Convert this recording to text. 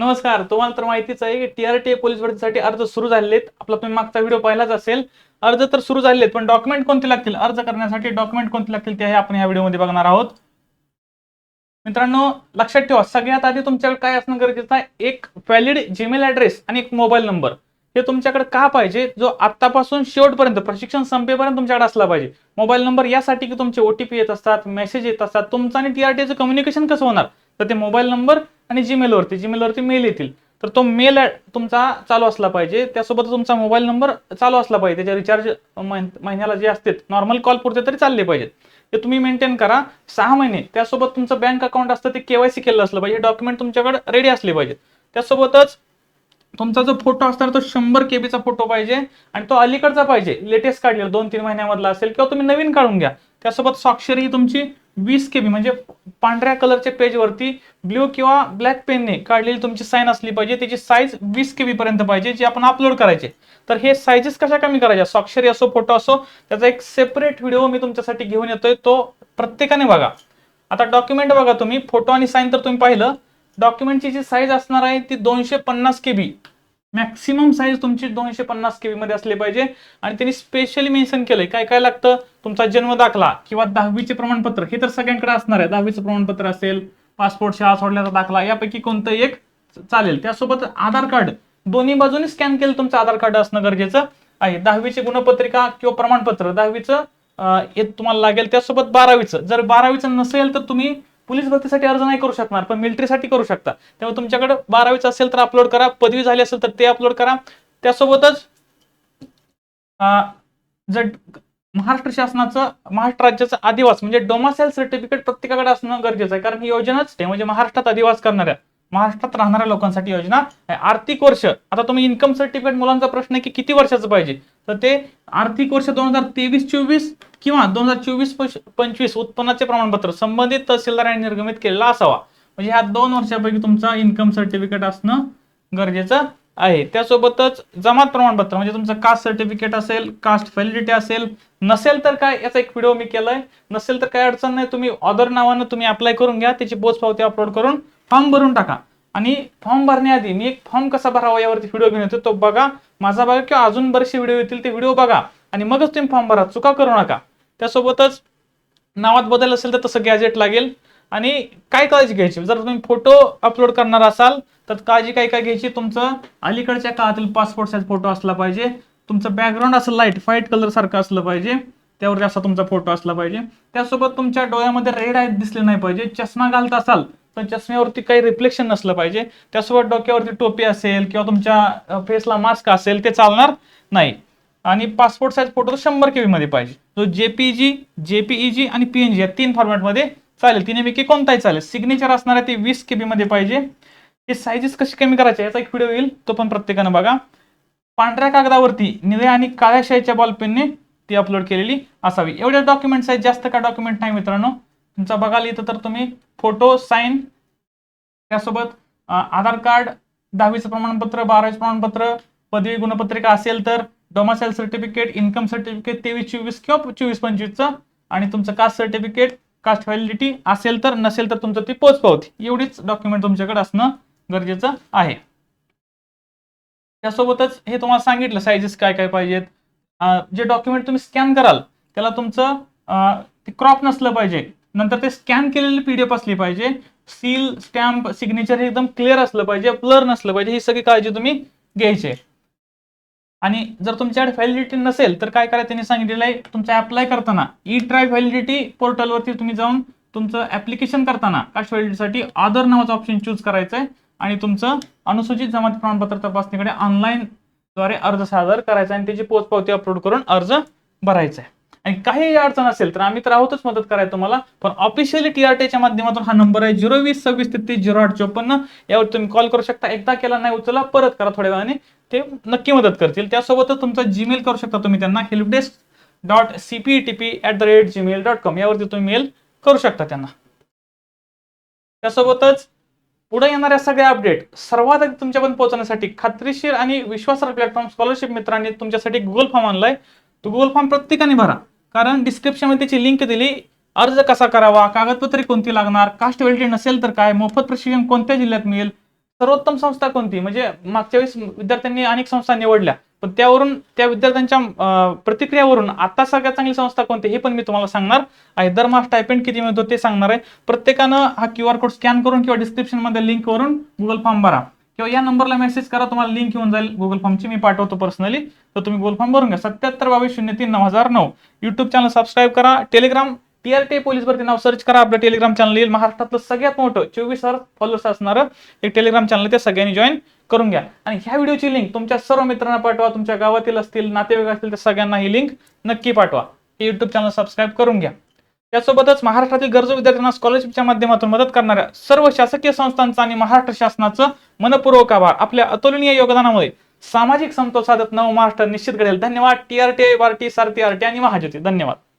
नमस्कार तुम्हाला तर माहितीच आहे की टीआरटीए पोलीस भरतीसाठी अर्ज सुरू झालेले आहेत आपला तुम्ही मागचा व्हिडिओ पाहिलाच असेल. अर्ज तर सुरू झालेले आहेत पण डॉक्युमेंट कोणते लागतील? अर्ज करण्यासाठी डॉक्युमेंट कोणते लागतील ते हे आपण या व्हिडिओमध्ये बघणार आहोत. मित्रांनो लक्षात ठेवा सगळ्यात आधी तुमच्याकडे काय असणं गरजेचं आहे? एक व्हॅलिड जीमेल ऍड्रेस आणि एक मोबाईल नंबर हे तुमच्याकडे का पाहिजे? जो आतापासून शेवटपर्यंत प्रशिक्षण संपेपर्यंत तुमच्याकडे असला पाहिजे. मोबाईल नंबर यासाठी की तुमचे ओटीपी येत असतात मेसेज येत असतात तुमचं आणि टीआरटीचं कम्युनिकेशन कसं होणार? तर ते मोबाईल नंबर आणि जीमेलवरती जीमेलवरती मेल येतील. तर तो मेल तुमचा चालू असला पाहिजे. त्यासोबत तुमचा मोबाईल नंबर चालू असला पाहिजे. त्याचे रिचार्ज महिन्याला जे असते नॉर्मल कॉल पुरते तरी चालले पाहिजेत. ते तुम्ही मेंटेन करा. सहा महिने. त्यासोबत तुमचं बँक अकाउंट असतं ते केवायसी केलं असलं पाहिजे. डॉक्युमेंट तुमच्याकडे रेडी असले पाहिजेत. त्यासोबतच तुमचा जो फोटो असणार तो शंभर केबीचा फोटो पाहिजे आणि तो अलीकडचा पाहिजे. लेटेस्ट काढलेला दोन तीन महिन्यामधला असेल किंवा तुम्ही नवीन काढून घ्या. त्यासोबत स्वाक्षरी ही तुमची वीस के बी म्हणजे पांढऱ्या कलरच्या पेजवरती ब्ल्यू किंवा ब्लॅक पेनने काढलेली तुमची साईन असली पाहिजे. त्याची साईज वीस केबी पर्यंत पाहिजे जी आपण अपलोड करायचे. तर हे साईजेस कशा कमी करायच्या? स्वाक्षरी असो फोटो असो त्याचा एक सेपरेट व्हिडिओ मी तुमच्यासाठी घेऊन येतोय. तो प्रत्येकाने बघा. आता डॉक्युमेंट बघा तुम्ही. फोटो आणि साईन तर तुम्ही पाहिलं. डॉक्युमेंटची जी साईज असणार आहे ती दोनशे पन्नास के बी मॅक्सिमम साईज तुमची दोनशे पन्नास केबी मध्ये असली पाहिजे. आणि त्यांनी स्पेशली मेन्शन केलंय. काय काय लागतं? तुमचा जन्म दाखला किंवा दहावीचे प्रमाणपत्र हे तर सगळ्यांकडे असणार आहे. दहावीचं प्रमाणपत्र असेल पासपोर्ट शाळा सोडल्याचा दाखला यापैकी कोणतं एक चालेल. त्यासोबत आधार कार्ड दोन्ही बाजूनी स्कॅन केलं तुमचं आधार कार्ड असणं गरजेचं आहे. दहावीची गुणपत्रिका किंवा प्रमाणपत्र दहावीचं हे तुम्हाला लागेल. त्यासोबत बारावीचं जर बारावीचं नसेल तर तुम्ही पोलीस भरतीसाठी अर्ज नाही करू शकणार पण मिलिटरीसाठी करू शकता. तेव्हा तुमच्याकडे बारावीचं असेल तर अपलोड करा पदवी झाली असेल तर ते अपलोड करा. त्यासोबतच जर महाराष्ट्र शासनाचं महाराष्ट्र राज्याचं आदिवास म्हणजे डोमासेल सर्टिफिकेट प्रत्येकाकडे असणं गरजेचं आहे. कारण ही योजनाच ते म्हणजे महाराष्ट्रात आदिवास करणाऱ्या महाराष्ट्रात राहणाऱ्या लोकांसाठी योजना आर्थिक वर्ष आता तुम्ही इन्कम सर्टिफिकेट मुलांचा प्रश्न आहे की किती वर्षाचं पाहिजे? तर ते आर्थिक वर्ष दोन हजार तेवीस चोवीस किंवा दोन हजार चोवीस पंचवीस उत्पन्नाचे प्रमाणपत्र संबंधित तहसीलदारांनी निर्गमित केलेला असावा. म्हणजे ह्या दोन वर्षापैकी तुमचा इन्कम सर्टिफिकेट असणं गरजेचं आहे. त्यासोबतच जमात प्रमाणपत्र म्हणजे तुमचं कास्ट सर्टिफिकेट असेल कास्ट व्हॅलिडिटी असेल नसेल तर काय याचा एक व्हिडिओ मी केलाय. नसेल तर काय अडचण नाही तुम्ही ऑदर नावानं तुम्ही अप्लाय करून घ्या त्याची पोच पावती अपलोड करून फॉर्म भरून टाका. आणि फॉर्म भरण्याआधी मी एक फॉर्म कसा भरावा यावरती व्हिडिओ घेऊन येतो तो बघा माझा बघा किंवा अजून बरेचसे व्हिडिओ येतील ते व्हिडिओ बघा. आणि मगच तुम्ही फॉर्म भरा चुका करू नका. त्यासोबतच नावात बदल असेल तर तसं गॅजेट लागेल. आणि काय काळजी घ्यायची? जर तुम्ही फोटो अपलोड करणार असाल तर काळजी काय काय घ्यायची? तुमचं अलीकडच्या काळातील पासपोर्ट साईज फोटो असला पाहिजे. तुमचं बॅकग्राऊंड असं लाइट व्हाईट कलर सारखं असलं पाहिजे. त्यावरती असा तुमचा फोटो असला पाहिजे. त्यासोबत तुमच्या डोळ्यामध्ये रेड आय दिसले नाही पाहिजे. चष्मा घालत असाल तर चष्म्यावरती काही रिफ्लेक्शन नसलं पाहिजे. त्यासोबत डोक्यावरती टोपी असेल किंवा तुमच्या फेसला मास्क असेल ते चालणार नाही. आणि पासपोर्ट साईज फोटो शंभर के मध्ये पाहिजे. जो जेपीजी जेपीईजी आणि पीएनजी या तीन फॉर्मॅटमध्ये चालेल तिने तिन्हीपैकी कोणताही चालेल. सिग्नेचर असणार आहे ते वीस के मध्ये पाहिजे. हे साईजेस कशी कमी करायचे याचा एक व्हिडिओ येईल तो पण प्रत्येकानं बघा. पांढऱ्या कागदावरती निळ्या आणि काळ्या शाईच्या बॉल पेनने ती अपलोड केलेली असावी. एवढे डॉक्युमेंट्स आहेत जास्त का डॉक्युमेंट नाही मित्रांनो. तुमचा बघाल इथं तर तुम्ही फोटो साईन त्यासोबत आधार कार्ड दहावीचं प्रमाणपत्र बारावीचं प्रमाणपत्र पदवी गुणपत्रिका असेल तर डोमासाईल सर्टिफिकेट इन्कम सर्टिफिकेट तेवीस चोवीस किंवा चोवीस पंचवीसचं आणि तुमचं कास्ट सर्टिफिकेट कास्ट व्हॅलिडिटी असेल तर नसेल तर तुमचं ती पोच पावती एवढीच डॉक्युमेंट तुमच्याकडे असणं गरजेचं आहे. त्यासोबतच हे तुम्हाला सांगितलं साईजेस काय काय पाहिजेत. जे डॉक्युमेंट तुम्ही स्कॅन कराल त्याला तुमचं ते क्रॉप नसलं पाहिजे. नंतर ते स्कॅन केलेली पीडीएफ असली पाहिजे. सील स्टॅम्प सिग्नेचर हे एकदम क्लिअर असलं पाहिजे ब्लर नसलं पाहिजे ही सगळी काळजी तुम्ही घ्यायची आणि जर तुमच्याकडे व्हॅलिडिटी नसेल तर काय करायचं त्यांनी सांगितलेलं आहे तुमचं अप्लाय करताना ई ट्राय व्हॅलिडिटी पोर्टलवरती तुम्ही जाऊन तुमचं ऍप्लिकेशन करताना कास्ट व्हॅलिडिटीसाठी आधार नावाचं ऑप्शन चूज करायचं आहे आणि तुमचं अनुसूचित जमाती प्रमाणपत्र तपासणीकडे ऑनलाईन द्वारे अर्ज सादर करायचा आणि त्याची पोचपावती अपलोड करून अर्ज भरायचा आहे. आणि काही अडचण असेल तर आम्ही तर आहोतच मदत करायला तुम्हाला. पण ऑफिशियली टीआरटीच्या माध्यमातून हा नंबर आहे झिरो वीस सव्वीस तेहतीस झिरो आठ चोपन्न. यावर तुम्ही कॉल करू शकता. एकदा केला नाही उचला परत करा थोड्या वेळाने. ते नक्की मदत करतील. त्यासोबतच तुमचा जीमेल करू शकता तुम्ही त्यांना. Helpdesk dot CPTP at the rate Gmail dot com यावरती तुम्ही मेल करू शकता त्यांना. त्यासोबतच पुढे येणाऱ्या सगळ्या अपडेट सर्वात आधी तुमच्यापर्यंत पोहोचण्यासाठी खात्रीशीर आणि विश्वासार्ह प्लॅटफॉर्म स्कॉलरशिप मित्रांनी तुमच्यासाठी गुगल फॉर्म आणलाय. तो गुगल फॉर्म प्रत्येकाने भरा. कारण डिस्क्रिप्शनमध्ये त्याची लिंक दिली. अर्ज कसा करावा कागदपत्रे कोणती लागणार कास्ट व्हॅलिडिटी नसेल तर काय मोफत प्रशिक्षण कोणत्या जिल्ह्यात मिळेल सर्वोत्तम संस्था कोणती? म्हणजे मागच्या वेळेस विद्यार्थ्यांनी अनेक संस्था निवडल्या. पण त्यावरून त्या विद्यार्थ्यांच्या प्रतिक्रियावरून आता सगळ्यात चांगली संस्था कोणती हे पण मी तुम्हाला सांगणार आहे. दरमहा स्टायपेंड किती मिळतो ते सांगणार आहे. प्रत्येकानं हा क्यू आर कोड स्कॅन करून किंवा डिस्क्रिप्शनमध्ये लिंकवरून लिंक गुगल फॉर्म भरा. किंवा या नंबरला मेसेज करा तुम्हाला लिंक येऊन जाईल गुगल फॉर्मची मी पाठवतो पर्सनली तर तुम्ही गुगल फॉर्म भरून घ्या. सत्याहत्तर बावीस शून्य तीन नऊ हजार नऊ. युट्यूब चॅनल सबस्क्राईब करा. टेलिग्राम टीआरटी पोलीस भरती नाव सर्च करा. आपलं टेलिग्राम चॅनल येईल. महाराष्ट्रातलं सगळ्यात मोठं चोवीस हजार फॉलोअर्स असणारं एक टेलिग्राम चॅनल ते सगळ्यांनी जॉईन करून घ्या. आणि ह्या व्हिडिओची लिंक तुमच्या सर्व मित्रांना पाठवा. तुमच्या गावातील असतील नातेवाईक असतील तर सगळ्यांना ही लिंक नक्की पाठवा. हे युट्यूब चॅनल सबस्क्राईब करून घ्या. त्यासोबतच महाराष्ट्रातील गरजू विद्यार्थ्यांना स्कॉलरशिपच्या माध्यमातून मदत करणाऱ्या सर्व शासकीय संस्थांचा आणि महाराष्ट्र शासनाचं मनपूर्वक आभार. आपल्या अतुलनीय योगदानामुळे सामाजिक समतोल साधत नव महाराष्ट्र निश्चित घडेल. धन्यवाद. T R T I TRT BARTI SARTHI RT आणि महाज्योती. धन्यवाद.